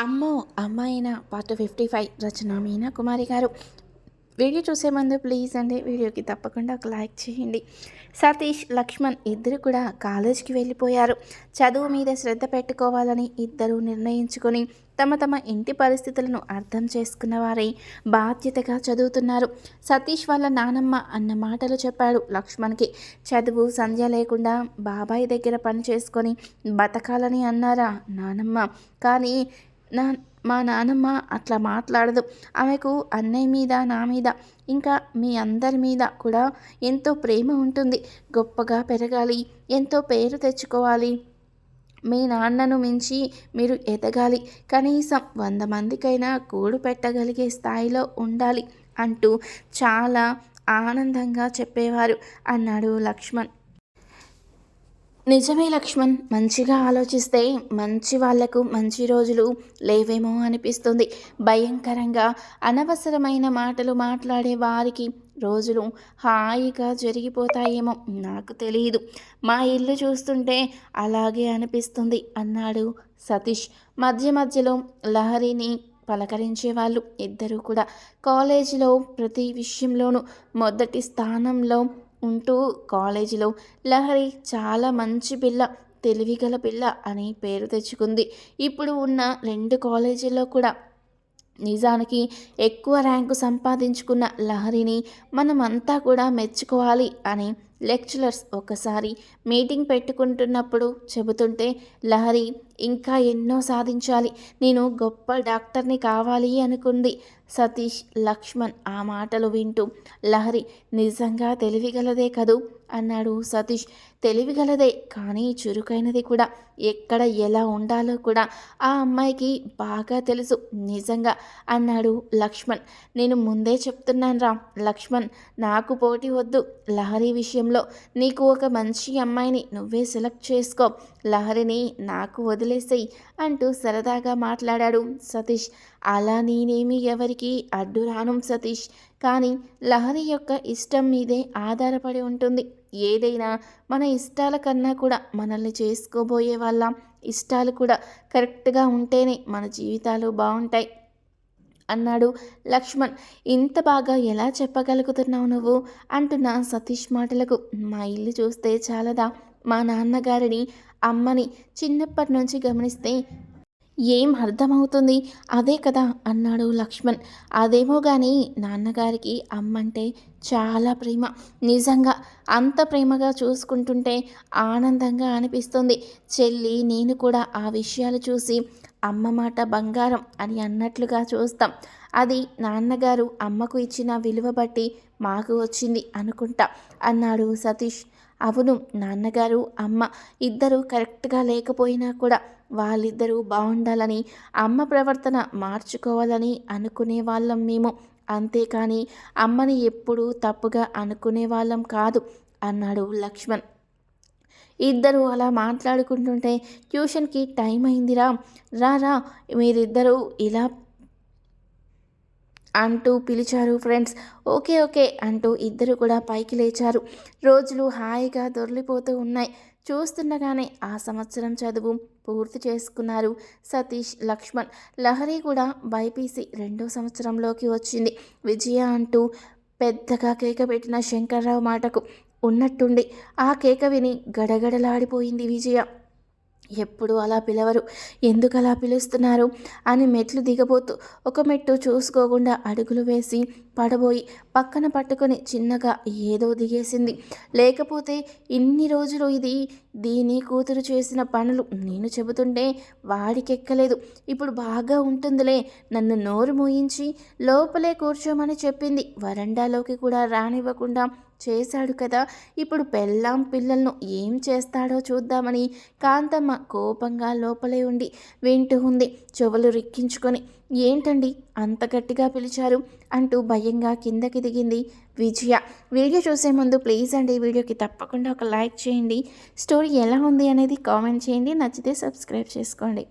అమ్మో అమ్మాయిన part fifty five Rachana Meena Kumari గారు. Video చూసే ముందు ప్లీజ్ అండి వీడియోకి తప్పకుండా ఒక లైక్ చేయండి. సతీష్ లక్ష్మణ్ ఇద్దరు కూడా కాలేజీకి వెళ్ళిపోయారు. చదువు మీద శ్రద్ధ పెట్టుకోవాలని ఇద్దరు నిర్ణయించుకొని తమ తమ ఇంటి పరిస్థితులను అర్థం చేసుకున్న వారై బాధ్యతగా చదువుతున్నారు. సతీష్ వాళ్ళ నానమ్మ అన్న మాటలు చెప్పాడు లక్ష్మణ్కి. చదువు సంధ్య లేకుండా బాబాయ్ దగ్గర పని చేసుకొని బతకాలని అన్నారా నానమ్మ. కానీ నా మా నానమ్మ అట్లా మాట్లాడదు. ఆమెకు అన్నయ్య మీద నా మీద ఇంకా మీ అందరి మీద కూడా ఎంతో ప్రేమ ఉంటుంది. గొప్పగా పెరగాలి ఎంతో పేరు తెచ్చుకోవాలి. మీ నాన్నను మించి మీరు ఎదగాలి. కనీసం వంద మందికైనా కూడు పెట్టగలిగే స్థాయిలో ఉండాలి అంటూ చాలా ఆనందంగా చెప్పేవారు. అన్నాడు లక్ష్మణ్. నిజమే లక్ష్మణ్. మంచిగా ఆలోచిస్తే మంచి వాళ్ళకు మంచి రోజులు లేవేమో అనిపిస్తుంది. భయంకరంగా అనవసరమైన మాటలు మాట్లాడే వారికి రోజులు హాయిగా జరిగిపోతాయేమో నాకు తెలియదు మా ఇల్లు చూస్తుంటే అలాగే అనిపిస్తుంది అన్నాడు సతీష్. మధ్య మధ్యలో లహరిని పలకరించే వాళ్ళు ఇద్దరూ కూడా. కాలేజీలో ప్రతి విషయంలోనూ మొదటి స్థానంలో ఉంటూ కాలేజీలో లహరి చాలా మంచి పిల్ల తెలివిగల పిల్ల అని పేరు తెచ్చుకుంది. ఇప్పుడు ఉన్న రెండు కాలేజీల్లో కూడా నిజానికి ఎక్కువ ర్యాంకు సంపాదించుకున్న లహరిని మనమంతా కూడా మెచ్చుకోవాలి అని లెక్చరర్స్ ఒకసారి మీటింగ్ పెట్టుకుంటున్నప్పుడు చెబుతుంటే లహరి ఇంకా ఎన్నో సాధించాలి. నేను గొప్ప డాక్టర్ని కావాలి అనుకుంది సతీష్ లక్ష్మణ్ ఆ మాటలు వింటూ. లహరి నిజంగా తెలివిగలదే కదూ? అన్నాడు సతీష్. తెలివిగలదే కానీ చురుకైనది కూడా. ఎక్కడ ఎలా ఉండాలో కూడా ఆ అమ్మాయికి బాగా తెలుసు. నిజంగా అన్నాడు లక్ష్మణ్. నేను ముందే చెప్తున్నాను రా లక్ష్మణ్ నాకు పోటీ వద్దు. లహరి విషయంలో నీకు ఒక మంచి అమ్మాయిని నువ్వే సెలెక్ట్ చేసుకో. లహరిని నాకు వదిలేసేయి అంటూ సరదాగా మాట్లాడాడు సతీష్. అలా నేనేమి ఎవరికి అడ్డు రాను సతీష్. కానీ లహరి యొక్క ఇష్టం మీదే ఆధారపడి ఉంటుంది. ఏదైనా మన ఇష్టాల కన్నా కూడా మనల్ని చేసుకోబోయే వాళ్ళ ఇష్టాలు కూడా కరెక్ట్గా ఉంటేనే మన జీవితాలు బాగుంటాయి. అన్నాడు లక్ష్మణ్. ఇంత బాగా ఎలా చెప్పగలుగుతున్నావు నువ్వు? అంటున్న సతీష్ మాటలకు మా ఇల్లు చూస్తే చాలదా? మా నాన్నగారిని అమ్మని చిన్నప్పటి నుంచి గమనిస్తే ఏం అర్థమవుతుంది? అదే కదా అన్నాడు లక్ష్మణ్. అదేమో కానీ నాన్నగారికి అమ్మంటే చాలా ప్రేమ. నిజంగా అంత ప్రేమగా చూసుకుంటుంటే ఆనందంగా అనిపిస్తుంది. చెల్లి నేను కూడా ఆ విషయాలు చూసి అమ్మ మాట బంగారం అని అన్నట్లుగా చూస్తాం. అది నాన్నగారు అమ్మకు ఇచ్చిన విలువ బట్టి మాకు వచ్చింది అనుకుంటా అన్నాడు సతీష్. అవును నాన్నగారు అమ్మ ఇద్దరు కరెక్ట్గా లేకపోయినా కూడా వాళ్ళిద్దరూ బాగుండాలని అమ్మ ప్రవర్తన మార్చుకోవాలని అనుకునే వాళ్ళం మేము. అంతేకాని అమ్మని ఎప్పుడూ తప్పుగా అనుకునే వాళ్ళం కాదు అన్నాడు లక్ష్మణ్. ఇద్దరు అలా మాట్లాడుకుంటుంటే ట్యూషన్కి టైం అయిందిరా. రా రా మీరిద్దరూ ఇలా అంటూ పిలిచారు ఫ్రెండ్స్. ఓకే ఓకే అంటూ ఇద్దరు కూడా పైకి లేచారు. రోజులు హాయిగా దొరికిపోతూ ఉన్నాయి. చూస్తుండగానే ఆ సంవత్సరం చదువు పూర్తి చేసుకున్నారు. సతీష్ లక్ష్మణ్ లహరి కూడా బైపీసీ రెండో సంవత్సరంలోకి వచ్చింది. విజయ అంటూ పెద్దగా కేక పెట్టిన శంకర్రావు మాటకు ఉన్నట్టుండి ఆ కేక విని గడగడలాడిపోయింది విజయ. ఎప్పుడు అలా పిలవరు. ఎందుకు అలా పిలుస్తున్నారు? అని మెట్లు దిగబోతూ ఒక మెట్టు చూసుకోకుండా అడుగులు వేసి పడబోయి పక్కన పట్టుకొని చిన్నగా ఏదో దిగేసింది. లేకపోతే ఇన్ని రోజులు ఇది దీని కూతురు చేసిన పనులు నేను చెబుతుంటే వాడికెక్కలేదు. ఇప్పుడు బాగా ఉంటుందిలే. నన్ను నోరు మూయించి లోపలే కూర్చోమని చెప్పింది వరండాలోకి కూడా రానివ్వకుండా చేశాడు కదా. ఇప్పుడు పెళ్ళాం పిల్లలను ఏం చేస్తాడో చూద్దామని కాంతమ్మ కోపంగా లోపలే ఉండి వింటూ ఉంది. చెవులు రిక్కించుకొని ఏంటండి అంత గట్టిగా పిలిచారు? అంటూ భయంగా కిందకి దిగింది విజయ. వీడియో చూసే ముందు ప్లీజ్ అండి వీడియోకి తప్పకుండా ఒక లైక్ చేయండి. స్టోరీ ఎలా ఉంది అనేది కామెంట్ చేయండి. నచ్చితే సబ్స్క్రైబ్ చేసుకోండి.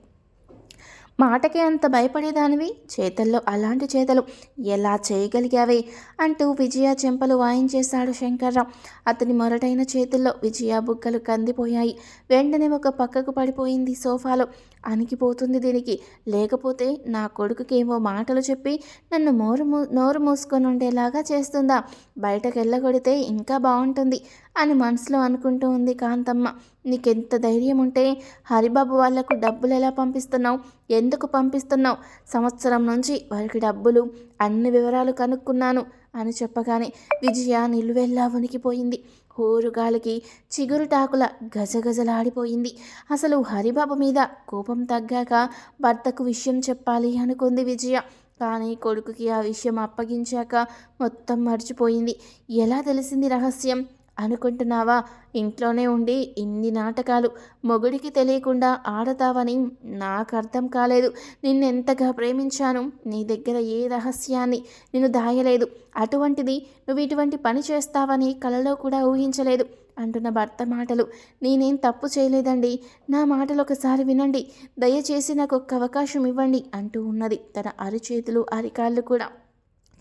మాటకే అంత భయపడేదానివి? చేతల్లో అలాంటి చేతలు. ఎలా చేయగలిగావే? అంటూ విజయ చెంపలు వాయించేశాడు శంకర్రావు. అతని మొరటైన చేతుల్లో విజయ బుగ్గలు కందిపోయాయి. వెంటనే ఒక పక్కకు పడిపోయింది సోఫాలో. అణిగిపోతుంది దీనికి. లేకపోతే నా కొడుకుకేమో మాటలు చెప్పి నన్ను మోరు మూ నోరు మూసుకొని ఉండేలాగా చేస్తుందా? బయటకు వెళ్ళగొడితే ఇంకా బాగుంటుంది అని మనసులో అనుకుంటూ ఉంది కాంతమ్మ. నీకెంత ధైర్యం ఉంటే హరిబాబు వాళ్ళకు డబ్బులు ఎలా పంపిస్తున్నావు? ఎందుకు పంపిస్తున్నావు? సంవత్సరం నుంచి వారికి డబ్బులు అన్ని వివరాలు కనుక్కున్నాను అని చెప్పగానే విజయ నిలువెల్లా వణికిపోయింది. హోరుగాలికి చిగురుటాకుల గజగజలాడిపోయింది. అసలు హరిబాబు మీద కోపం తగ్గాక భర్తకు విషయం చెప్పాలి అనుకుంది విజయ. కానీ కొడుకుకి ఆ విషయం అప్పగించాక మొత్తం మర్చిపోయింది. ఎలా తెలిసింది రహస్యం? అనుకుంటున్నావా? ఇంట్లోనే ఉండి ఇన్ని నాటకాలు మొగుడికి తెలియకుండా ఆడతావని నాకు అర్థం కాలేదు. నిన్నెంతగా ప్రేమించాను. నీ దగ్గర ఏ రహస్యాన్ని నేను దాయలేదు. అటువంటిది నువ్వు ఇటువంటి పని చేస్తావని కలలో కూడా ఊహించలేదు. అంటున్న భర్త మాటలు. నేనేం తప్పు చేయలేదండి. నా మాటలు ఒకసారి వినండి. దయచేసి నాకు ఒక్క అవకాశం ఇవ్వండి అంటూ ఉన్నది తన అరిచేతులు అరికాళ్ళు కూడా.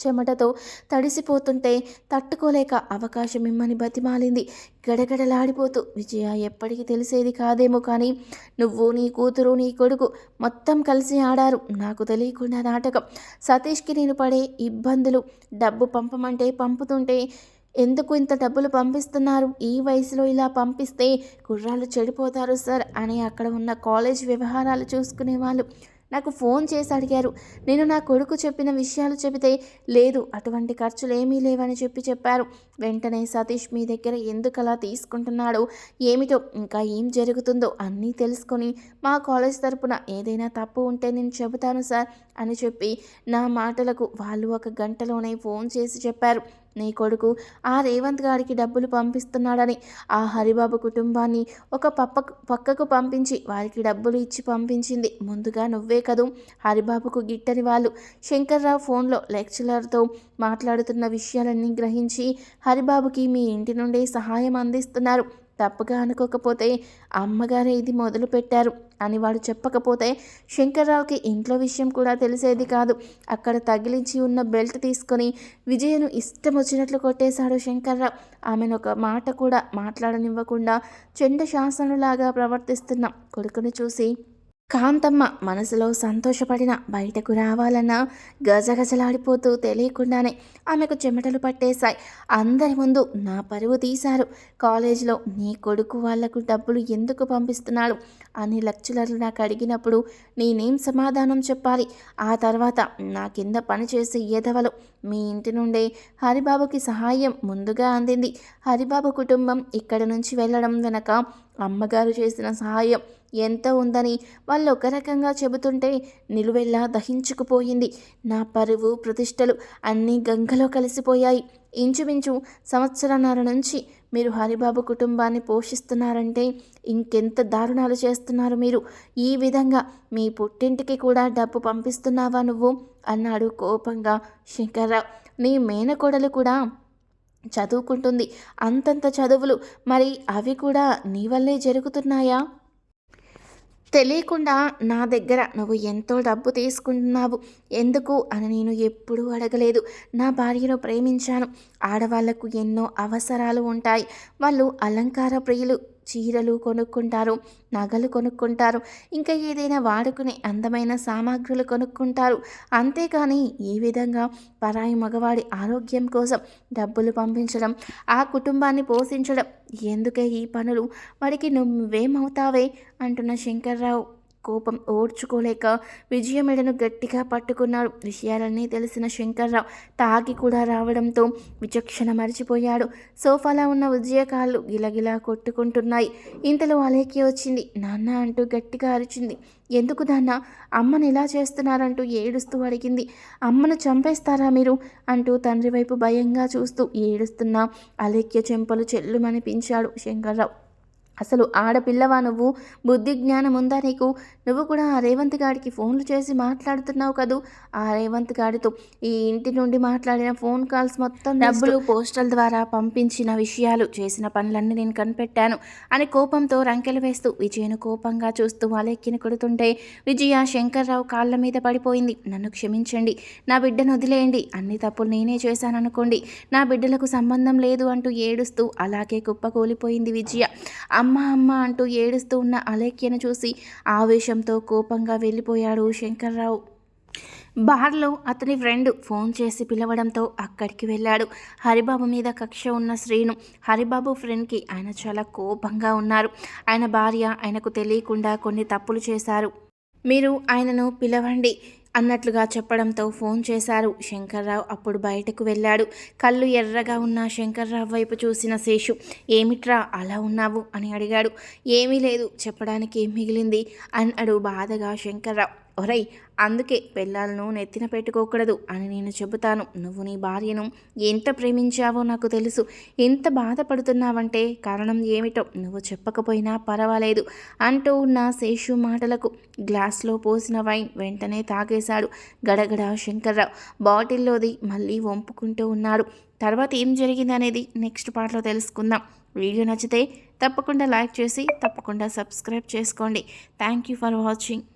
చెమటతో తడిసిపోతుంటే తట్టుకోలేక అవకాశం ఇమ్మని బతిమాలింది. గడగడలాడిపోతూ విజయ ఎప్పటికీ తెలిసేది కాదేమో కానీ నువ్వు నీ కూతురు నీ కొడుకు మొత్తం కలిసి ఆడారు. నాకు తెలియకుండా నాటకం. సతీష్కి నేను పడే ఇబ్బందులు డబ్బు పంపమంటే పంపుతుంటే ఎందుకు ఇంత డబ్బులు పంపిస్తున్నారు? ఈ వయసులో ఇలా పంపిస్తే కుర్రాళ్ళు చెడిపోతారు సార్ అని అక్కడ ఉన్న కాలేజ్ వ్యవహారాలు చూసుకునే వాళ్ళు నాకు ఫోన్ చేసి అడిగారు. నేను నా కొడుకు చెప్పిన విషయాలు చెబితే లేదు అటువంటి ఖర్చులు ఏమీ లేవని చెప్పి చెప్పారు. వెంటనే సతీష్ మీ దగ్గర ఎందుకు అలా తీసుకుంటున్నాడో? ఏమిటో ఇంకా ఏం జరుగుతుందో అన్నీ తెలుసుకొని మా కాలేజ్ తరపున ఏదైనా తప్పు ఉంటే నేను చెబుతాను సార్ అని చెప్పి నా మాటలకు వాళ్ళు ఒక గంటలోనే ఫోన్ చేసి చెప్పారు. నీ కొడుకు ఆ రేవంత్ గారికి డబ్బులు పంపిస్తున్నాడని ఆ హరిబాబు కుటుంబాన్ని ఒక పప్పకు పక్కకు పంపించి వారికి డబ్బులు ఇచ్చి పంపించింది. ముందుగా నువ్వే కదూ. హరిబాబుకు గిట్టని వాళ్ళు. శంకర్రావు ఫోన్లో లెక్చరర్తో మాట్లాడుతున్న విషయాలన్నీ గ్రహించి హరిబాబుకి మీ ఇంటి నుండే సహాయం అందిస్తున్నారు. తప్పుగా అనుకోకపోతే అమ్మగారే ఇది మొదలు పెట్టారు అని వాడు చెప్పకపోతే శంకర్రావుకి ఇంట్లో విషయం కూడా తెలిసేది కాదు. అక్కడ తగిలించి ఉన్న బెల్ట్ తీసుకొని విజయను ఇష్టం వచ్చినట్లు కొట్టేశాడు శంకర్రావు. ఆమెను ఒక మాట కూడా మాట్లాడనివ్వకుండా చెండ శాసనులాగా ప్రవర్తిస్తున్న కొడుకుని చూసి కాంతమ్మ మనసులో సంతోషపడిన బయటకు రావాలన్న గజగజలాడిపోతూ తెలియకుండానే ఆమెకు చెమటలు పట్టేశాయి. అందరి ముందు నా పరువు తీశారు. కాలేజీలో నీ కొడుకు వాళ్ళకు డబ్బులు ఎందుకు పంపిస్తున్నాడు? అని లెక్చరర్లు నాకు అడిగినప్పుడు నేనేం సమాధానం చెప్పాలి? ఆ తర్వాత నా కింద పనిచేసే ఎదవలు మీ ఇంటి నుండే హరిబాబుకి సహాయం ముందుగా అందింది. హరిబాబు కుటుంబం ఇక్కడి నుంచి వెళ్ళడం వెనక అమ్మగారు చేసిన సహాయం ఎంత ఉందని వాళ్ళు ఒక రకంగా చెబుతుంటే నిలువెల్లా దహించుకుపోయింది. నా పరువు ప్రతిష్టలు అన్నీ గంగలో కలిసిపోయాయి. ఇంచుమించు సంవత్సరన్నర నుంచి మీరు హరిబాబు కుటుంబాన్ని పోషిస్తున్నారంటే ఇంకెంత దారుణాలు చేస్తున్నారు మీరు. ఈ విధంగా మీ పుట్టింటికి కూడా డబ్బు పంపిస్తున్నావా నువ్వు? అన్నాడు కోపంగా శంకర్రావు. నీ మేనకోడలు కూడా చదువుకుంటుంది. అంతంత చదువులు మరి అవి కూడా నీ వల్లే జరుగుతున్నాయా? తెలియకుండా నా దగ్గర నువ్వు ఎంతో డబ్బు తీసుకుంటున్నావు. ఎందుకు అని నేను ఎప్పుడూ అడగలేదు. నా భార్యను ప్రేమించాను. ఆడవాళ్ళకు ఎన్నో అవసరాలు ఉంటాయి. వాళ్ళు అలంకార ప్రియులు. చీరలు కొనుక్కుంటారు నగలు కొనుక్కుంటారు ఇంకా ఏదైనా వాడుకునే అందమైన సామాగ్రులు కొనుక్కుంటారు. అంతేకాని ఈ విధంగా పరాయి మగవాడి ఆరోగ్యం కోసం డబ్బులు పంపించడం ఆ కుటుంబాన్ని పోషించడం ఎందుకే ఈ పనులు? వాడికి నువ్వేమవుతావే? అంటున్న శంకర్రావు. కోపం ఓడ్చుకోలేక విజయమెడను గట్టిగా పట్టుకున్నాడు. విషయాలన్నీ తెలిసిన శంకర్రావు తాగి కూడా రావడంతో విచక్షణ మరిచిపోయాడు. సోఫాలో ఉన్న విజయ కాళ్ళు గిలగిలా కొట్టుకుంటున్నాయి. ఇంతలో అలేకి వచ్చింది. నాన్న అంటూ గట్టిగా అరిచింది. ఎందుకు దాన్న అమ్మను ఇలా చేస్తున్నారంటూ ఏడుస్తూ అడిగింది. అమ్మను చంపేస్తారా మీరు? అంటూ తండ్రి వైపు భయంగా చూస్తూ ఏడుస్తున్న అలేఖ్య చెంపలు చెల్లుమనిపించాడు శంకర్రావు. అసలు ఆడపిల్లవా నువ్వు? బుద్ధి జ్ఞానం ఉందా నీకు? నువ్వు కూడా ఆ రేవంత్ గాడికి ఫోన్లు చేసి మాట్లాడుతున్నావు కదూ? ఆ రేవంత్ గాడితో ఈ ఇంటి నుండి మాట్లాడిన ఫోన్ కాల్స్ మొత్తం డబ్బులు పోస్టల్ ద్వారా పంపించిన విషయాలు చేసిన పనులన్నీ నేను కనిపెట్టాను అని కోపంతో రంకెలు వేస్తూ విజయను కోపంగా చూస్తూ అలెక్కిన కొడుతుంటే విజయ శంకర్రావు కాళ్ళ మీద పడిపోయింది. నన్ను క్షమించండి నా బిడ్డను వదిలేయండి అన్ని తప్పులు నేనే చేశాననుకోండి. నా బిడ్డలకు సంబంధం లేదు అంటూ ఏడుస్తూ అలాగే కుప్పకూలిపోయింది విజయ. అమ్మ అమ్మ అంటూ ఏడుస్తూ ఉన్న అలేఖ్యను చూసి ఆవేశంతో కోపంగా వెళ్ళిపోయాడు శంకర్రావు. బార్లో అతని ఫ్రెండ్ ఫోన్ చేసి పిలవడంతో అక్కడికి వెళ్ళాడు. హరిబాబు మీద కక్ష ఉన్న శ్రీను హరిబాబు ఫ్రెండ్కి ఆయన చాలా కోపంగా ఉన్నారు. ఆయన భార్య ఆయనకు తెలియకుండా కొన్ని తప్పులు చేశారు. మీరు ఆయనను పిలవండి. అన్నట్లుగా చెప్పడంతో ఫోన్ చేశారు. శంకర్రావు అప్పుడు బయటకు వెళ్ళాడు. కళ్ళు ఎర్రగా ఉన్న శంకర్రావు వైపు చూసిన శేషు ఏమిట్రా అలా ఉన్నావు? అని అడిగాడు. ఏమీ లేదు చెప్పడానికి ఏం మిగిలింది? అన్నాడు బాధగా శంకర్రావు. ఒరై అందుకే పెళ్ళాలను నెత్తిన పెట్టుకోకూడదు అని నేను చెబుతాను. నువ్వు నీ భార్యను ఎంత ప్రేమించావో నాకు తెలుసు. ఎంత బాధపడుతున్నావంటే కారణం ఏమిటో నువ్వు చెప్పకపోయినా పర్వాలేదు అంటూ ఉన్న శేషు మాటలకు గ్లాస్లో పోసిన వైన్ వెంటనే తాగేశాడు గడగడ శంకర్రావు. బాటిల్లోది మళ్ళీ వంపుకుంటూ ఉన్నాడు. తర్వాత ఏం జరిగింది అనేది నెక్స్ట్ పార్ట్లో తెలుసుకుందాం. వీడియో నచ్చితే తప్పకుండా లైక్ చేసి తప్పకుండా సబ్స్క్రైబ్ చేసుకోండి. Thank you for watching.